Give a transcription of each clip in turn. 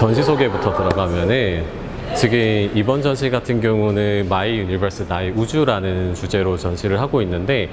전시 소개부터 들어가면은 지금 이번 전시 같은 경우는 마이 유니버스 나의 우주라는 주제로 전시를 하고 있는데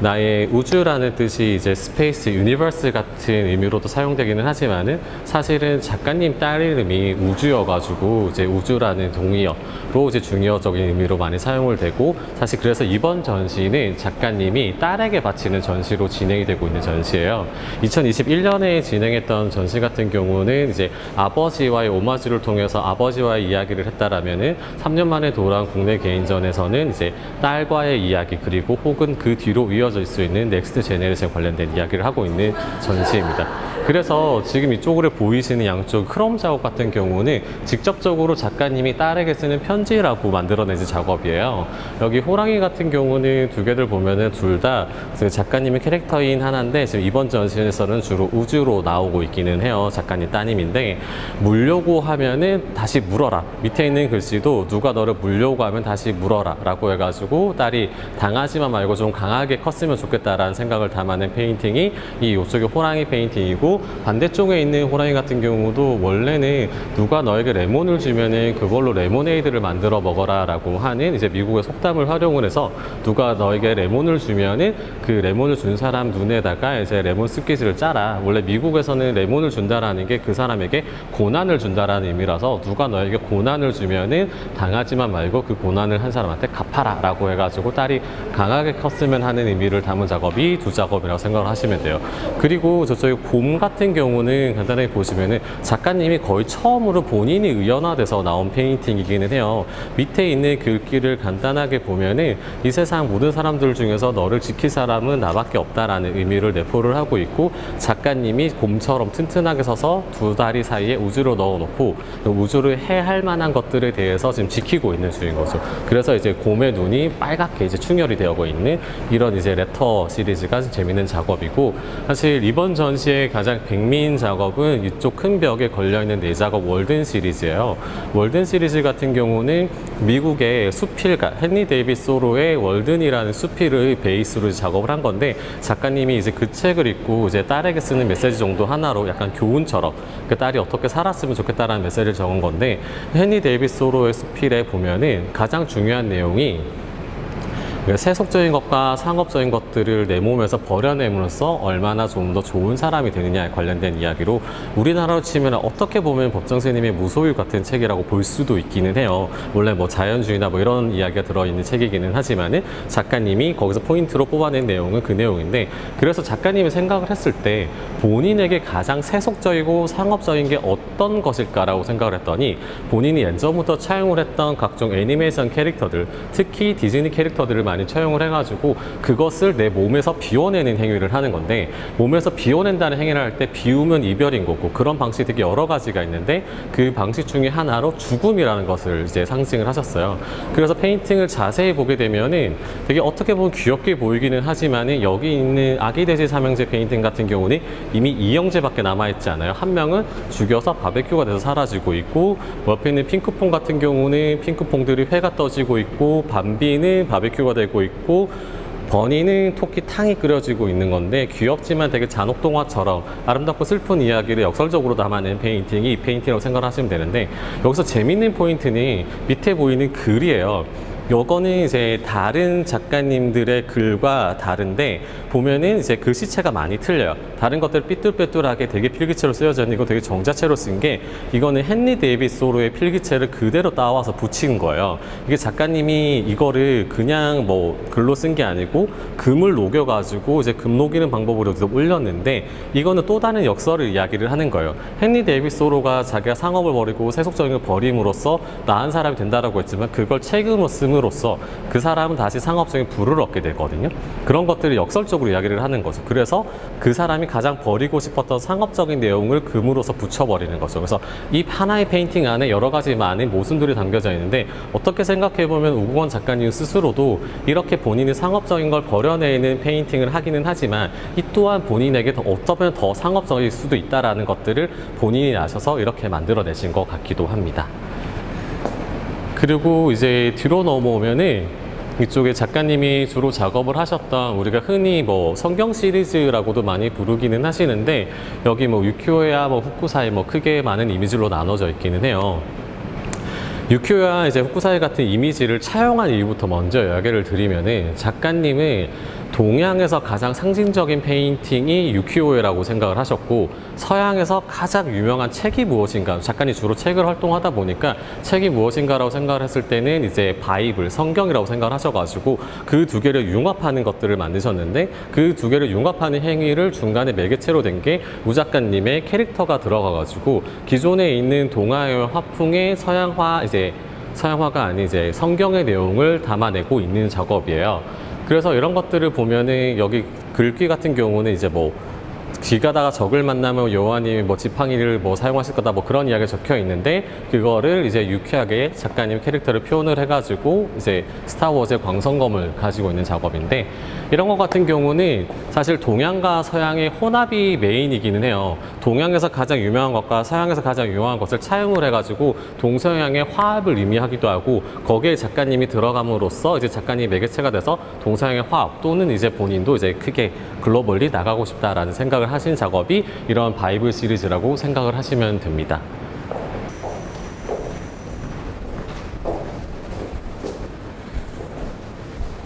나의 우주라는 뜻이 이제 스페이스 유니버스 같은 의미로도 사용되기는 하지만은 사실은 작가님 딸 이름이 우주여가지고 이제 우주라는 동의어로 이제 중의어적인 의미로 많이 사용을 되고 사실 그래서 이번 전시는 작가님이 딸에게 바치는 전시로 진행이 되고 있는 전시예요. 2021년에 진행했던 전시 같은 경우는 이제 아버지와의 오마주를 통해서 아버지와의 이야기를 했다라면은 3년 만에 돌아온 국내 개인전에서는 이제 딸과의 이야기 그리고 혹은 그 뒤로 이어 질 수 있는 넥스트 제네레이션 관련된 이야기를 하고 있는 전시입니다. 그래서 지금 이쪽으로 보이시는 양쪽 크롬 작업 같은 경우는 직접적으로 작가님이 딸에게 쓰는 편지라고 만들어내진 작업이에요. 여기 호랑이 같은 경우는 두 개를 보면은 둘 다 작가님의 캐릭터인 하나인데 지금 이번 전시에서는 주로 우주로 나오고 있기는 해요. 작가님 따님인데 물려고 하면은 다시 물어라. 밑에 있는 글씨도 누가 너를 물려고 하면 다시 물어라 라고 해가지고 딸이 당하지만 말고 좀 강하게 컸 으면 좋겠다라는 생각을 담아낸 페인팅이 이 이쪽에 호랑이 페인팅이고 반대쪽에 있는 호랑이 같은 경우도 원래는 누가 너에게 레몬을 주면은 그걸로 레모네이드를 만들어 먹어라 라고 하는 이제 미국의 속담을 활용을 해서 누가 너에게 레몬을 주면은 그 레몬을 준 사람 눈에다가 이제 레몬 스퀴즈를 짜라. 원래 미국에서는 레몬을 준다라는 게 그 사람에게 고난을 준다라는 의미라서 누가 너에게 고난을 주면은 당하지만 말고 그 고난을 한 사람한테 갚아라 라고 해가지고 딸이 강하게 컸으면 하는 의미 를 담은 작업이 두 작업이라고 생각을 하시면 돼요 그리고 저쪽에 곰 같은 경우는 간단하게 보시면은 작가님이 거의 처음으로 본인이 의연화돼서 나온 페인팅이기는 해요 밑에 있는 글귀를 간단하게 보면은 이 세상 모든 사람들 중에서 너를 지킬 사람은 나밖에 없다라는 의미를 내포를 하고 있고 작가님이 곰처럼 튼튼하게 서서 두 다리 사이에 우주를 넣어놓고 그 우주를 해할 만한 것들에 대해서 지금 지키고 있는 중인 거죠. 그래서 이제 곰의 눈이 빨갛게 이제 충혈이 되어 있는 이런 이제 레터 시리즈가 재밌는 작업이고 사실 이번 전시의 가장 백미인 작업은 이쪽 큰 벽에 걸려 있는 네 작업 월든 시리즈예요. 월든 시리즈 같은 경우는 미국의 수필가 헨리 데이비스 소로의 월든이라는 수필을 베이스로 작업을 한 건데 작가님이 이제 그 책을 읽고 이제 딸에게 쓰는 메시지 정도 하나로 약간 교훈처럼 그 딸이 어떻게 살았으면 좋겠다라는 메시지를 적은 건데 헨리 데이비스 소로의 수필에 보면은 가장 중요한 내용이 그 세속적인 것과 상업적인 것들을 내 몸에서 버려냄으로써 얼마나 좀 더 좋은 사람이 되느냐에 관련된 이야기로 우리나라로 치면 어떻게 보면 법정 스님의 무소유 같은 책이라고 볼 수도 있기는 해요. 원래 뭐 자연주의나 뭐 이런 이야기가 들어있는 책이기는 하지만은 작가님이 거기서 포인트로 뽑아낸 내용은 그 내용인데 그래서 작가님이 생각을 했을 때 본인에게 가장 세속적이고 상업적인 게 어떤 것일까라고 생각을 했더니 본인이 예전부터 차용을 했던 각종 애니메이션 캐릭터들 특히 디즈니 캐릭터들을 많이 차용을 해가지고 그것을 내 몸에서 비워내는 행위를 하는 건데 몸에서 비워낸다는 행위를 할 때 비우면 이별인 거고 그런 방식이 되게 여러 가지가 있는데 그 방식 중에 하나로 죽음이라는 것을 이제 상징을 하셨어요. 그래서 페인팅을 자세히 보게 되면은 되게 어떻게 보면 귀엽게 보이기는 하지만은 여기 있는 아기 돼지 삼형제 페인팅 같은 경우는 이미 이형제밖에 남아있지 않아요. 한 명은 죽여서 바베큐가 돼서 사라지고 있고 옆에 있는 핑크퐁 같은 경우는 핑크퐁들이 회가 떠지고 있고 밤비는 바베큐가 되고 있고 버니는 토끼 탕이 끓여지고 있는 건데 귀엽지만 되게 잔혹 동화처럼 아름답고 슬픈 이야기를 역설적으로 담아낸 페인팅이 이 페인팅이라고 생각하시면 되는데 여기서 재밌는 포인트는 밑에 보이는 글이에요. 요거는 이제 다른 작가님들의 글과 다른데 보면은 이제 글씨체가 많이 틀려요. 다른 것들 삐뚤빼뚤하게 되게 필기체로 쓰여져 있는 이거 되게 정자체로 쓴 게 이거는 헨리 데이비스 소로의 필기체를 그대로 따와서 붙인 거예요. 이게 작가님이 이거를 그냥 뭐 글로 쓴 게 아니고 금을 녹여가지고 이제 금 녹이는 방법으로 올렸는데 이거는 또 다른 역설을 이야기를 하는 거예요. 헨리 데이비스 소로가 자기가 상업을 버리고 세속적인 걸 버림으로써 나은 사람이 된다라고 했지만 그걸 책임으로 씀으로써 그 사람은 다시 상업적인 부를 얻게 되거든요. 그런 것들을 역설적으로 이야기를 하는 거죠. 그래서 그 사람이 가장 버리고 싶었던 상업적인 내용을 금으로서 붙여버리는 거죠. 그래서 이 하나의 페인팅 안에 여러 가지 많은 모순들이 담겨져 있는데 어떻게 생각해 보면 우국원 작가님 스스로도 이렇게 본인이 상업적인 걸 버려내는 페인팅을 하기는 하지만 이 또한 본인에게 더 어쩌면 더 상업적일 수도 있다라는 것들을 본인이 아셔서 이렇게 만들어내신 것 같기도 합니다. 그리고 이제 뒤로 넘어오면은 이쪽에 작가님이 주로 작업을 하셨던 우리가 흔히 뭐 성경 시리즈라고도 많이 부르기는 하시는데 여기 뭐 유키오야 뭐 후쿠사이 뭐 크게 많은 이미지로 나눠져 있기는 해요. 유키오야 이제 후쿠사이 같은 이미지를 차용한 이유부터 먼저 이야기를 드리면은 작가님은 동양에서 가장 상징적인 페인팅이 유키오에라고 생각을 하셨고 서양에서 가장 유명한 책이 무엇인가 작가님 주로 책을 활동하다 보니까 책이 무엇인가라고 생각을 했을 때는 이제 바이블 성경이라고 생각을 하셔가지고 그 두 개를 융합하는 것들을 만드셨는데 그 두 개를 융합하는 행위를 중간에 매개체로 된 게 우 작가님의 캐릭터가 들어가가지고 기존에 있는 동아의 화풍의 서양화 이제 서양화가 아닌 이제 성경의 내용을 담아내고 있는 작업이에요. 그래서 이런 것들을 보면은 여기 글귀 같은 경우는 이제 뭐 길 가다가 적을 만나면 여호와님이 뭐 지팡이를 뭐 사용하실 거다 뭐 그런 이야기가 적혀 있는데 그거를 이제 유쾌하게 작가님 캐릭터를 표현을 해가지고 이제 스타워즈의 광선검을 가지고 있는 작업인데 이런 것 같은 경우는 사실 동양과 서양의 혼합이 메인이기는 해요. 동양에서 가장 유명한 것과 서양에서 가장 유명한 것을 차용을 해가지고 동서양의 화합을 의미하기도 하고 거기에 작가님이 들어감으로써 이제 작가님 매개체가 돼서 동서양의 화합 또는 이제 본인도 이제 크게 글로벌리 나가고 싶다라는 생각을 하신 작업이 이런 바이블 시리즈라고 생각을 하시면 됩니다.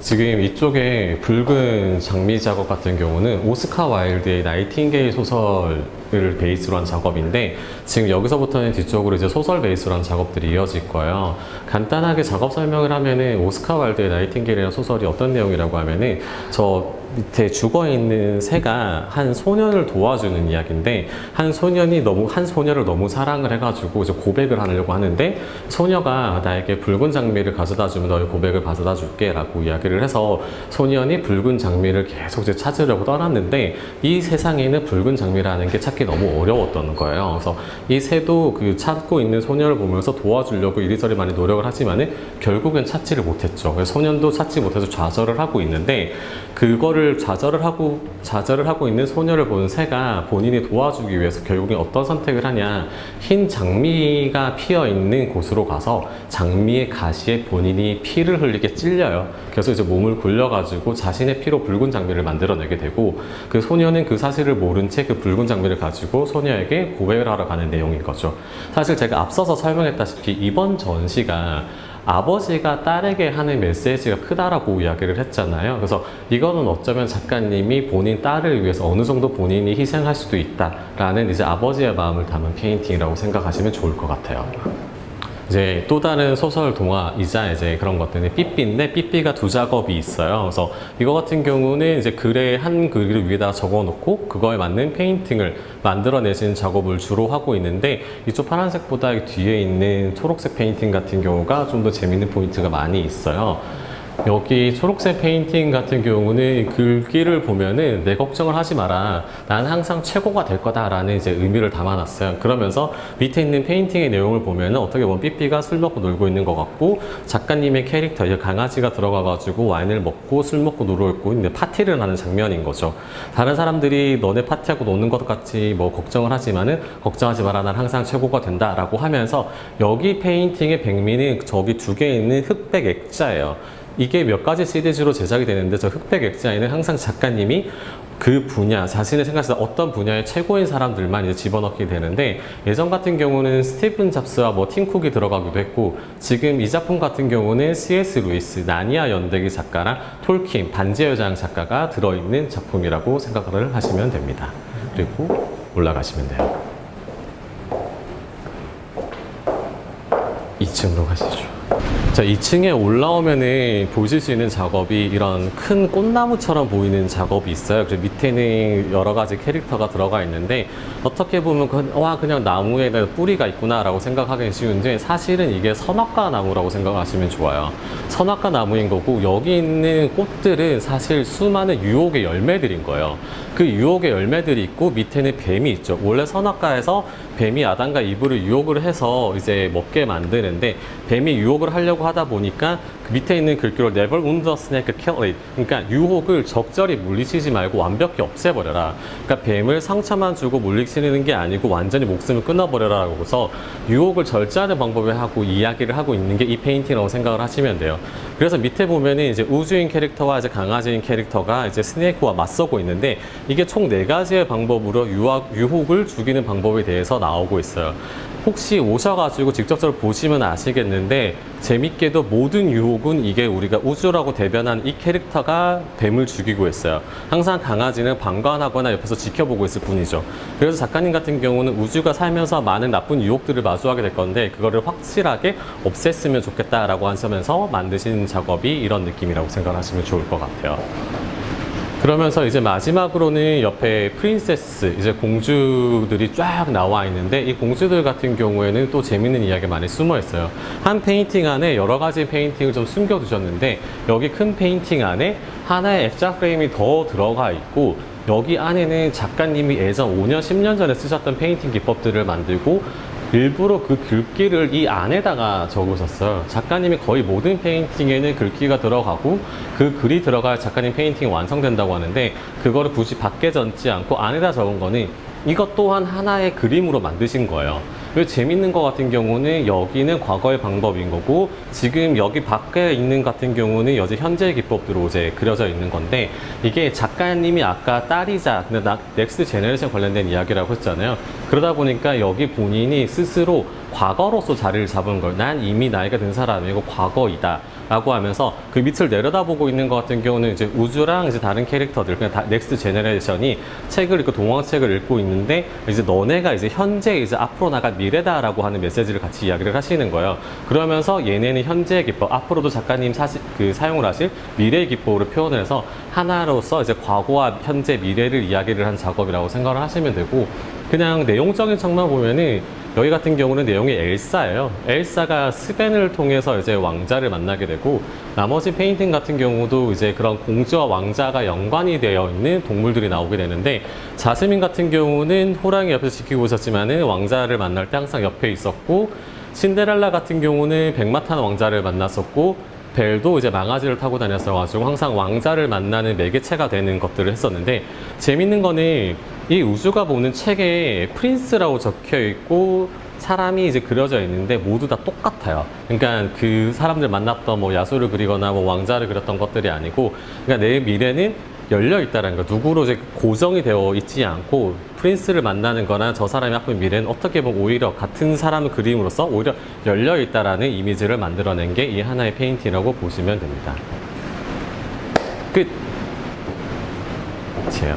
지금 이쪽에 붉은 장미 작업 같은 경우는 오스카 와일드의 나이팅게일 소설 을 베이스로 한 작업인데 지금 여기서부터는 뒤쪽으로 이제 소설 베이스로 한 작업들이 이어질 거예요. 간단하게 작업 설명을 하면은 오스카 와일드의 나이팅게일이라는 소설이 어떤 내용이라고 하면은 저 밑에 죽어 있는 새가 한 소년을 도와주는 이야기인데 한 소년이 너무 한 소녀를 너무 사랑을 해가지고 이제 고백을 하려고 하는데 소녀가 나에게 붉은 장미를 가져다 주면 너의 고백을 가져다 줄게라고 이야기를 해서 소년이 붉은 장미를 계속 이제 찾으려고 떠났는데 이 세상에는 붉은 장미라는 게 찾기 너무 어려웠던 거예요. 그래서 이 새도 그 찾고 있는 소녀를 보면서 도와주려고 이리저리 많이 노력을 하지만은 결국엔 찾지를 못했죠. 그래서 소년도 찾지 못해서 좌절을 하고 있는데 그거를 좌절을 하고 좌절을 하고 있는 소녀를 보는 새가 본인이 도와주기 위해서 결국엔 어떤 선택을 하냐 흰 장미가 피어 있는 곳으로 가서 장미의 가시에 본인이 피를 흘리게 찔려요. 그래서 이제 몸을 굴려가지고 자신의 피로 붉은 장미를 만들어내게 되고 그 소녀는 그 사실을 모른 채 그 붉은 장미를 가지고 소녀에게 고백을 하러 가는 내용인 거죠. 사실 제가 앞서서 설명했다시피 이번 전시가 아버지가 딸에게 하는 메시지가 크다라고 이야기를 했잖아요. 그래서 이거는 어쩌면 작가님이 본인 딸을 위해서 어느 정도 본인이 희생할 수도 있다라는 이제 아버지의 마음을 담은 페인팅이라고 생각하시면 좋을 것 같아요. 이제 또 다른 소설 동화이자 이제 그런 것들은 삐삐인데 삐삐가 두 작업이 있어요. 그래서 이거 같은 경우는 이제 글에 한 글을 위에다 적어놓고 그거에 맞는 페인팅을 만들어내신 작업을 주로 하고 있는데 이쪽 파란색보다 뒤에 있는 초록색 페인팅 같은 경우가 좀 더 재밌는 포인트가 많이 있어요. 여기 초록색 페인팅 같은 경우는 글귀를 보면은 내 걱정을 하지 마라. 난 항상 최고가 될 거다라는 이제 의미를 담아놨어요. 그러면서 밑에 있는 페인팅의 내용을 보면은 어떻게 보면 삐삐가 술 먹고 놀고 있는 것 같고 작가님의 캐릭터, 이제 강아지가 들어가가지고 와인을 먹고 술 먹고 놀고 있는 파티를 하는 장면인 거죠. 다른 사람들이 너네 파티하고 노는 것 같이 뭐 걱정을 하지만은 걱정하지 마라. 난 항상 최고가 된다라고 하면서 여기 페인팅의 백미는 저기 두 개 있는 흑백 액자예요. 이게 몇 가지 시리즈로 제작이 되는데 저 흑백 액자에는 항상 작가님이 그 분야, 자신의 생각에서 어떤 분야의 최고인 사람들만 이제 집어넣게 되는데 예전 같은 경우는 스티븐 잡스와 뭐 팀쿡이 들어가기도 했고 지금 이 작품 같은 경우는 C.S. 루이스, 나니아 연대기 작가랑 톨킨, 반지의 여장 작가가 들어있는 작품이라고 생각을 하시면 됩니다. 그리고 올라가시면 돼요. 2층으로 가시죠. 자, 2층에 올라오면은 보실 수 있는 작업이 이런 큰 꽃나무처럼 보이는 작업이 있어요. 그래서 밑에는 여러 가지 캐릭터가 들어가 있는데 어떻게 보면 그, 와 그냥 나무에 뿌리가 있구나라고 생각하기 쉬운데 사실은 이게 선악과 나무라고 생각하시면 좋아요. 선악과 나무인 거고 여기 있는 꽃들은 사실 수많은 유혹의 열매들인 거예요. 그 유혹의 열매들이 있고 밑에는 뱀이 있죠. 원래 선악과에서 뱀이 아담과 이브를 유혹을 해서 이제 먹게 만드는데 뱀이 유혹을 할 하려고 하다 보니까 그 밑에 있는 글귀로 never wound a snake, kill it. 그러니까 유혹을 적절히 물리치지 말고 완벽히 없애버려라. 그러니까 뱀을 상처만 주고 물리치는 게 아니고 완전히 목숨을 끊어버려라 하고서 유혹을 절제하는 방법을 하고 이야기를 하고 있는 게 이 페인팅이라고 생각을 하시면 돼요. 그래서 밑에 보면은 이제 우주인 캐릭터와 이제 강아지인 캐릭터가 이제 스네이크와 맞서고 있는데 이게 총 네 가지의 방법으로 유혹, 유혹을 죽이는 방법에 대해서 나오고 있어요. 혹시 오셔가지고 직접적으로 보시면 아시겠는데 재밌게도 모든 유혹은 이게 우리가 우주라고 대변한 이 캐릭터가 뱀을 죽이고 있어요. 항상 강아지는 방관하거나 옆에서 지켜보고 있을 뿐이죠. 그래서 작가님 같은 경우는 우주가 살면서 많은 나쁜 유혹들을 마주하게 될 건데 그거를 확실하게 없앴으면 좋겠다라고 하시면서 만드신 작업이 이런 느낌이라고 생각하시면 좋을 것 같아요. 그러면서 이제 마지막으로는 옆에 프린세스, 이제 공주들이 쫙 나와 있는데 이 공주들 같은 경우에는 또 재밌는 이야기가 많이 숨어 있어요. 한 페인팅 안에 여러 가지 페인팅을 좀 숨겨 두셨는데 여기 큰 페인팅 안에 하나의 액자 프레임이 더 들어가 있고 여기 안에는 작가님이 예전 5년, 10년 전에 쓰셨던 페인팅 기법들을 만들고 일부러 그 글귀를 이 안에다가 적으셨어요. 작가님이 거의 모든 페인팅에는 글귀가 들어가고 그 글이 들어가야 작가님 페인팅이 완성된다고 하는데 그거를 굳이 밖에 적지 않고 안에다 적은 거는 이것 또한 하나의 그림으로 만드신 거예요. 그 재밌는 거 같은 경우는 여기는 과거의 방법인 거고 지금 여기 밖에 있는 같은 경우는 여제 현재의 기법으로 이제 그려져 있는 건데 이게 작가님이 아까 딸이자 근데 나 넥스트 제너레이션 관련된 이야기라고 했잖아요. 그러다 보니까 여기 본인이 스스로 과거로서 자리를 잡은 걸 난 이미 나이가 든 사람이고 과거이다. 라고 하면서 그 밑을 내려다보고 있는 것 같은 경우는 이제 우주랑 이제 다른 캐릭터들, 그냥 다 넥스트 제너레이션이 책을 읽고 동화책을 읽고 있는데 이제 너네가 이제 현재 이제 앞으로 나갈 미래다라고 하는 메시지를 같이 이야기를 하시는 거예요. 그러면서 얘네는 현재의 기법, 앞으로도 작가님 사시, 그 사용을 하실 미래의 기법으로 표현을 해서 하나로서 이제 과거와 현재 미래를 이야기를 한 작업이라고 생각을 하시면 되고 그냥 내용적인 측만 보면은 여기 같은 경우는 내용이 엘사예요. 엘사가 스벤을 통해서 이제 왕자를 만나게 되고 나머지 페인팅 같은 경우도 이제 그런 공주와 왕자가 연관이 되어 있는 동물들이 나오게 되는데 자스민 같은 경우는 호랑이 옆에서 지키고 있었지만은 왕자를 만날 때 항상 옆에 있었고 신데렐라 같은 경우는 백마탄 왕자를 만났었고 벨도 이제 망아지를 타고 다녔어가지고 항상 왕자를 만나는 매개체가 되는 것들을 했었는데 재밌는 거는 이 우주가 보는 책에 프린스라고 적혀 있고 사람이 이제 그려져 있는데 모두 다 똑같아요. 그러니까 그 사람들 만났던 뭐 야수를 그리거나 뭐 왕자를 그렸던 것들이 아니고 그러니까 내 미래는 열려 있다는 거. 누구로 이제 고정이 되어 있지 않고 프린스를 만나는 거나 저 사람이 앞으로 미래는 어떻게 보면 오히려 같은 사람을 그림으로써 오히려 열려 있다라는 이미지를 만들어낸 게 이 하나의 페인팅이라고 보시면 됩니다. 끝. 제요.